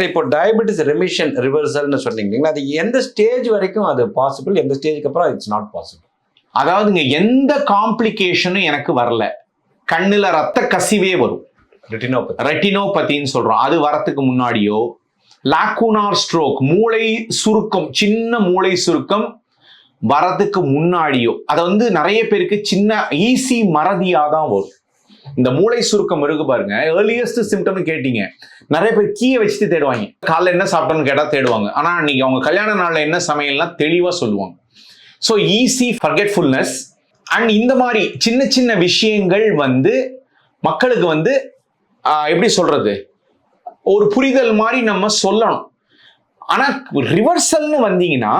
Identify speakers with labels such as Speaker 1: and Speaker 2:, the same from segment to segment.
Speaker 1: Doctor இப்போ diabetes remission ரிவர்சல்னு சொன்னீங்க அது எந்த ஸ்டேஜ் வரைக்கும் அது பாசிபிள் எந்த ஸ்டேஜ்க்கு அப்புறம் இட்ஸ் நாட் பாசிபிள்
Speaker 2: அதாவதுங்க எந்த காம்ப்ளிகேஷனும் எனக்கு வரல. கண்ணுல ரத்த கசிவே வரும்.
Speaker 1: ரெட்டினோபதி
Speaker 2: ரெட்டினோபதின்னு சொல்றோம். அது வரத்துக்கு முன்னாடியோ லாக்குனார் ஸ்ட்ரோக் மூளை சுருக்கம் சின்ன மூளை சுருக்கம் வரதுக்கு முன்னாடியோ அதை வந்து நிறைய பேருக்கு சின்ன ஈஸி மறதியா தான் வரும். இந்த மூளை சுருக்கம் இருக்கு பாருங்க. ஏர்லியஸ்ட் சிம்டம்னு கேட்டீங்க. நிறைய பேர் கீயை வச்சுட்டு தேடுவாங்க. காலைல என்ன சாப்பிட்டோம்னு கேட்டால் தேடுவாங்க. ஆனால் அன்றைக்கி அவங்க கல்யாண நாளில் என்ன சமையல்லாம் தெளிவாக சொல்லுவாங்க. ஸோ ஈஸி ஃபர்கெட்ஃபுல்னஸ் அண்ட் இந்த மாதிரி சின்ன சின்ன விஷயங்கள் வந்து மக்களுக்கு வந்து எப்படி சொல்றது? ஒரு புரிதல் மாதிரி நம்ம சொல்லணும். ஆனால் ரிவர்சல்னு வந்தீங்கன்னா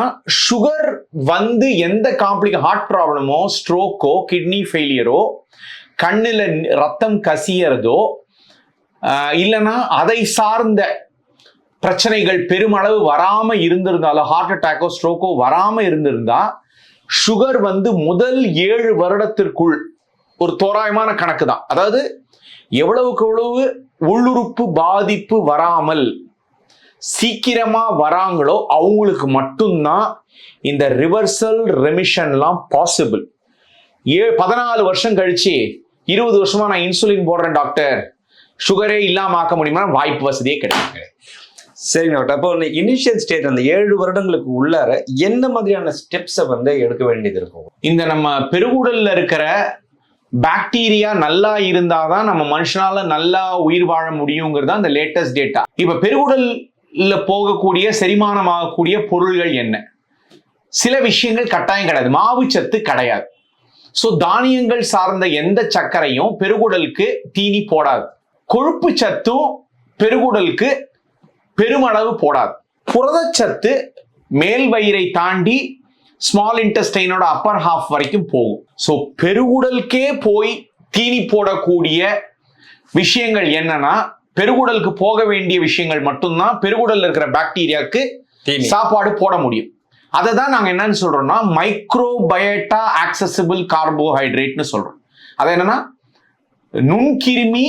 Speaker 2: சுகர் வந்து எந்த காம்ப்ளிகே ஹார்ட் ப்ராப்ளமோ ஸ்ட்ரோக்கோ கிட்னி ஃபெயிலியரோ கண்ணில் ரத்தம் கசியறதோ இல்லைன்னா அதை சார்ந்த பிரச்சனைகள் பெருமளவு வராமல் இருந்திருந்தாலோ ஹார்ட் அட்டாக்கோ ஸ்ட்ரோக்கோ வராமல் இருந்திருந்தா சுகர் வந்து முதல் ஏழு வருடத்திற்குள் ஒரு தோராயமான கணக்கு தான். அதாவது எவ்வளவுக்கு எவ்வளவு உள்ளுறுப்பு பாதிப்பு வராமல் சீக்கிரமா வராங்களோ அவங்களுக்கு மட்டும்தான் இந்த ரிவர்சல் ரெமிஷன்லாம் பாசிபிள் ஏ பதினாலு வருஷம் கழிச்சு இருபது வருஷமா நான் இன்சுலின் போடுறேன் டாக்டர் சுகரே இல்லாம ஆக்க முடியுமா வாய்ப்பு வசதியே கிடையாது.
Speaker 1: சரிங்க டாக்டர் அப்போ இனிஷியல் ஸ்டேஜ் அந்த ஏழு வருடங்களுக்கு உள்ளார என்ன மாதிரியான ஸ்டெப்ஸை வந்து எடுக்க வேண்டியது இருக்கும்?
Speaker 2: இந்த நம்ம பெருகுடல்ல இருக்கிற பாக்டீரியா நல்லா இருந்தாதான் நம்ம மனுஷனால நல்லா உயிர் வாழ முடியுங்கிறது தான் இந்த லேட்டஸ்ட் டேட்டா இப்ப பெருகுடல்ல போகக்கூடிய செரிமானமாகக்கூடிய பொருள்கள் என்ன? சில விஷயங்கள் கட்டாயம் கிடையாது. மாவு சத்து கிடையாது. ஸோ தானியங்கள் சார்ந்த எந்த சர்க்கரையும் பெருகுடலுக்கு தீனி போடாது. கொழுப்பு சத்தும் பெருகுடலுக்கு பெருமளவு போடாது. புரதச்சத்து மேல் வயிறை தாண்டி ஸ்மால் இன்டெஸ்டைனோட அப்பர் ஹாஃப் வரைக்கும் போகும். ஸோ பெருகுடலுக்கே போய் தீனி போடக்கூடிய விஷயங்கள் என்னன்னா பெருகுடலுக்கு போக வேண்டிய விஷயங்கள் மட்டும்தான் பெருகுடல்ல இருக்கிற பாக்டீரியாவுக்கு. சாப்பாடு போட முடியும். அதை தான் நாங்கள் என்னன்னு சொல்கிறோம்னா மைக்ரோபயோட்டா ஆக்சசிபிள் கார்போஹைட்ரேட்னு சொல்கிறோம் அது என்னன்னா நுண்கிருமி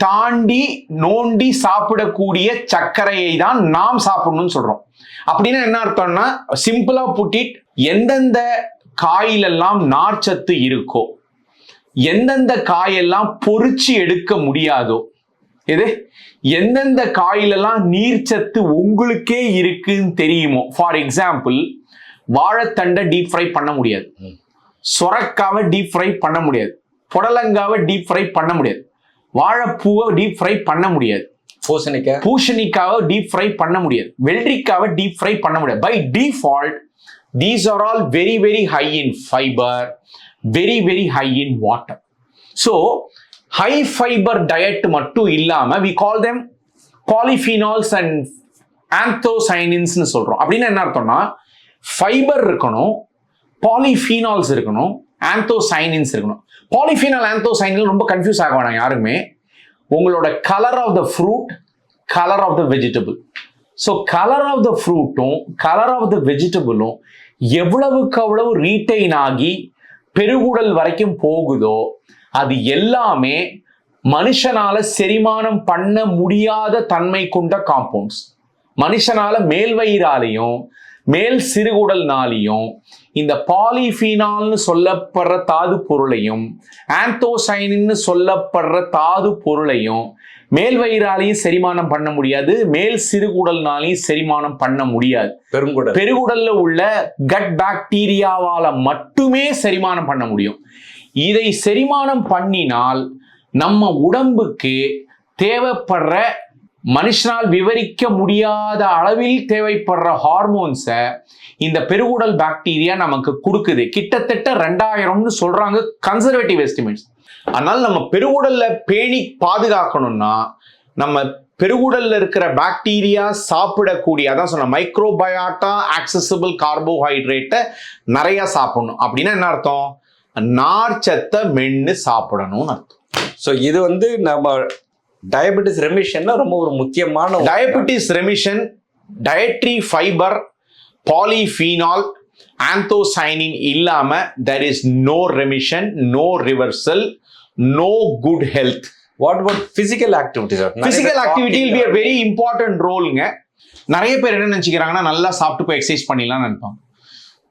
Speaker 2: தாண்டி நோண்டி சாப்பிடக்கூடிய சர்க்கரையை தான் நாம் சாப்பிடணும்னு சொல்றோம். அப்படின்னா என்ன அர்த்தம்னா சிம்பிளா புட்டிட் எந்தெந்த காயிலெல்லாம் நார்ச்சத்து இருக்கோ எந்தெந்த காயெல்லாம் பொறிச்சு எடுக்க முடியாதோ எது? எந்தெந்த காயிலெல்லாம் நீர்ச்சத்து உங்களுக்கே இருக்குன்னு தெரியுமோ? ஃபார் எக்ஸாம்பிள் வாழைத்தண்டை டீப் ஃப்ரை பண்ண முடியாது. சொரக்காவை டீப் ஃப்ரை பண்ண முடியாது. புடலங்காவை டீப் ஃப்ரை பண்ண முடியாது. வாழைப்பூவை டீப் ஃப்ரை பண்ண முடியாது.
Speaker 1: பூசணிக்காய்?
Speaker 2: பூசணிக்காவை டீப் ஃப்ரை பண்ண முடியாது. வெள்ளரிக்காவை டீப் ஃப்ரை பண்ண முடியாது. By default these are all very very high in fibre very very high in water so high fibre diet மட்டும் இல்லாமல் we call them polyphenols and ஆந்தோசைனின்ஸ்னு சொல்கிறோம் அப்படின்னு என்ன அர்த்தம்னா ஃபைபர் இருக்கணும் பாலிஃபீனால்ஸ் இருக்கணும் ஆந்தோசைனின்ஸ் இருக்கணும். பாலிஃபீனால் ஆந்தோசைனின் ரொம்ப கன்ஃபியூஸ் ஆக வேணாம் யாருமே. உங்களோட colour of the fruit colour of the vegetable so colour of the ஃப்ரூட்டும் colour of the வெஜிடபிளும் எவ்வளவுக்கு அவ்வளவு ரீட்டைன் ஆகி பெருகுடல் வரைக்கும் போகுதோ அது எல்லாமே மனுஷனால செரிமானம் பண்ண முடியாத தன்மை கொண்ட காம்பவுண்ட்ஸ் மனுஷனால மேல் வயிறாலையும் மேல் சிறுகுடல்னாலையும் இந்த பாலிஃபீனால்னு சொல்லப்படுற தாது பொருளையும் ஆந்தோசைனின்னு சொல்லப்படுற தாது பொருளையும் மேல் வயிறாலையும் செரிமானம் பண்ண முடியாது மேல் சிறுகுடல்னாலையும் செரிமானம் பண்ண முடியாது.
Speaker 1: பெருங்குடல்.
Speaker 2: பெருகுடல்ல உள்ள கட் பாக்டீரியாவால மட்டுமே செரிமானம் பண்ண முடியும். இதை செரிமானம் பண்ணினால் நம்ம உடம்புக்கு தேவைப்படுற மனுஷனால் விவரிக்க முடியாத அளவில் தேவைப்படுற ஹார்மோன்ஸை இந்த பெருகுடல் பாக்டீரியா நமக்கு கொடுக்குது. கிட்டத்தட்ட ரெண்டாயிரம்னு சொல்றாங்க கன்சர்வேட்டிவ் எஸ்டிமேட்ஸ் அதனால நம்ம பெருகுடல்ல பேணி பாதுகாக்கணும்னா நம்ம பெருகுடல்ல இருக்கிற பாக்டீரியா சாப்பிடக்கூடிய அதான் சொன்ன மைக்ரோபயாட்டா ஆக்சசபிள் கார்போஹைட்ரேட்டை நிறைய சாப்பிடணும். அப்படின்னா என்ன அர்த்தம்? நார்ச்சத்தை மென்னு சாப்பிடணும்னு அர்த்தம்.
Speaker 1: ஸோ இது வந்து நம்ம டயபெட்டிஸ் ரெமிஷன்ல ரொம்ப ஒரு முக்கியமான
Speaker 2: diabetes remission dietary fibre polyphenol anthocyanin இல்லாம there is no remission no reversal no good health
Speaker 1: what about physical activity sir
Speaker 2: physical activity will be a very important ரோலுங்க நிறைய பேர் என்ன நினைச்சுக்கிறாங்கன்னா நல்லா சாப்பிட்டு போய் எக்ஸசைஸ் பண்ணிடலாம்னு நினைப்பாங்க.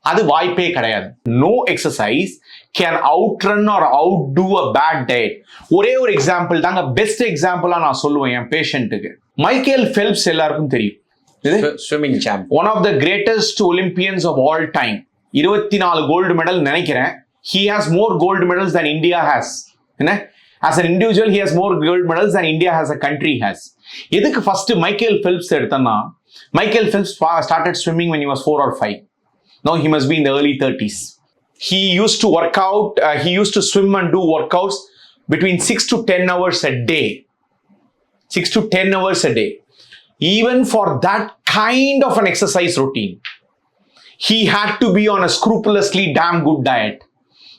Speaker 2: அது வாய்ப்பே கிடையாது. No exercise can out run or out do a bad diet ஒரே ஒரு எக்ஸாம்பிள் தாங்க. பெஸ்ட் எக்ஸாம்பிளா நான் சொல்லுவேன் என் பேஷண்ட்டுக்கு மைக்கேல் ஃபெல்ப்ஸ் எல்லாருக்கும் தெரியும். இது
Speaker 1: swimming champ
Speaker 2: one of the greatest Olympians of all time இருபத்தி நாலு கோல்டு மெடல் நினைக்கிறேன். He has more gold medals than India has என்ன? As an individual he has more gold medals than India has a country has எதுக்கு first Michael Phelps எடுத்தேன்னா Michael Phelps started swimming when he was four or five now he must be in the early 30s he used to work out uh, he used to swim and do workouts between 6 to 10 hours a day 6 to 10 hours a day even for that kind of an exercise routine he had to be on a scrupulously damn good diet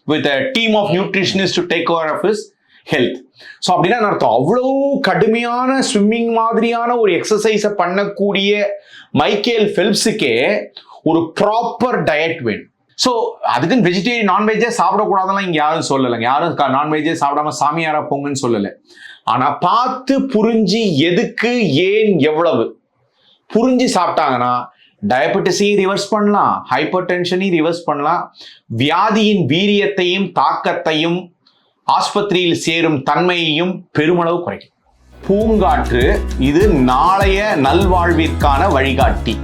Speaker 2: with a team of nutritionists to take care of his health so அப்படின்னா அர்த்தம் அவ்வளோ கடுமையான swimming மாதிரியான ஒரு எக்ஸசைஸை பண்ணக்கூடிய Michael ஃபெல்ப்ஸுக்கே ஒரு proper diet வேணும் ஸோ அதுக்குன்னு வெஜிடேரியன் நான்வெஜ்ஜே சாப்பிடக்கூடாதெல்லாம் இங்கே யாரும் சொல்லலைங்க. யாரும் நான்வெஜ்ஜே சாப்பிடாம சாமியாரா போங்கன்னு சொல்லலை. ஆனால் பார்த்து புரிஞ்சு எதுக்கு ஏன் எவ்வளவு? புரிஞ்சு சாப்பிட்டாங்கன்னா டயபெட்டிஸையும் ரிவர்ஸ் பண்ணலாம் ஹைப்பர் டென்ஷனையும் ரிவர்ஸ் பண்ணலாம் வியாதியின் வீரியத்தையும் தாக்கத்தையும் ஆஸ்பத்திரியில் சேரும் தன்மையையும் பெருமளவு குறைக்கும். பூங்காற்று இது நாளைய நல்வாழ்விற்கான வழிகாட்டி.